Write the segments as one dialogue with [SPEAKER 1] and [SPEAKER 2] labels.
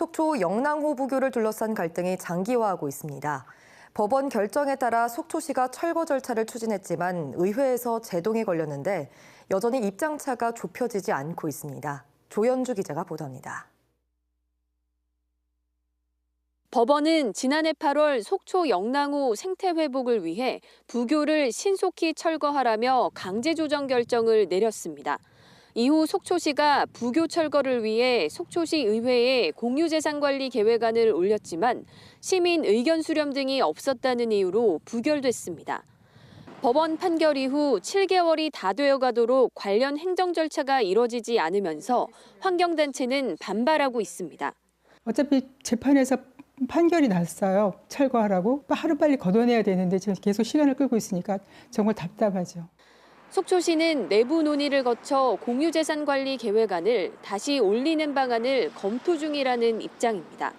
[SPEAKER 1] 속초 영랑호 부교를 둘러싼 갈등이 장기화하고 있습니다. 법원 결정에 따라 속초시가 철거 절차를 추진했지만 의회에서 제동이 걸렸는데 여전히 입장차가 좁혀지지 않고 있습니다. 조현주 기자가 보도합니다.
[SPEAKER 2] 법원은 지난해 8월 속초 영랑호 생태 회복을 위해 부교를 신속히 철거하라며 강제 조정 결정을 내렸습니다. 이후 속초시가 부교 철거를 위해 속초시 의회에 공유재산관리 계획안을 올렸지만 시민 의견 수렴 등이 없었다는 이유로 부결됐습니다. 법원 판결 이후 7개월이 다 되어 가도록 관련 행정 절차가 이뤄지지 않으면서 환경단체는 반발하고 있습니다.
[SPEAKER 3] 어차피 재판에서 판결이 났어요. 철거하라고 하루빨리 걷어내야 되는데 지금 계속 시간을 끌고 있으니까 정말 답답하죠.
[SPEAKER 2] 속초시는 내부 논의를 거쳐 공유재산관리 계획안을 다시 올리는 방안을 검토 중이라는 입장입니다.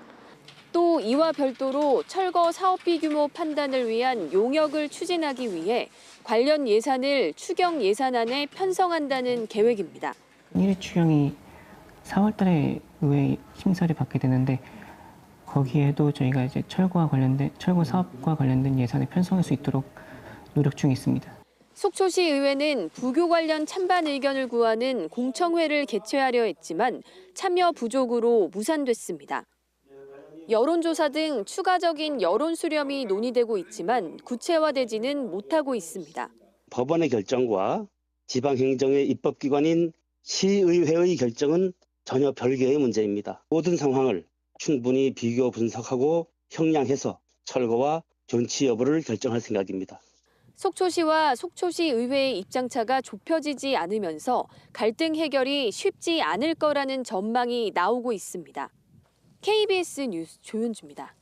[SPEAKER 2] 또 이와 별도로 철거 사업비 규모 판단을 위한 용역을 추진하기 위해 관련 예산을 추경 예산안에 편성한다는 계획입니다.
[SPEAKER 4] 1회 추경이 4월 달에 의회 심사를 받게 되는데 거기에도 저희가 이제 철거와 관련된 철거 사업과 관련된 예산을 편성할 수 있도록 노력 중에 있습니다.
[SPEAKER 2] 속초시 의회는 부교 관련 찬반 의견을 구하는 공청회를 개최하려 했지만 참여 부족으로 무산됐습니다. 여론조사 등 추가적인 여론 수렴이 논의되고 있지만 구체화되지는 못하고 있습니다.
[SPEAKER 5] 법원의 결정과 지방행정의 입법기관인 시의회의 결정은 전혀 별개의 문제입니다. 모든 상황을 충분히 비교 분석하고 형량해서 철거와 존치 여부를 결정할 생각입니다.
[SPEAKER 2] 속초시와 속초시 의회의 입장차가 좁혀지지 않으면서 갈등 해결이 쉽지 않을 거라는 전망이 나오고 있습니다. KBS 뉴스 조윤주입니다.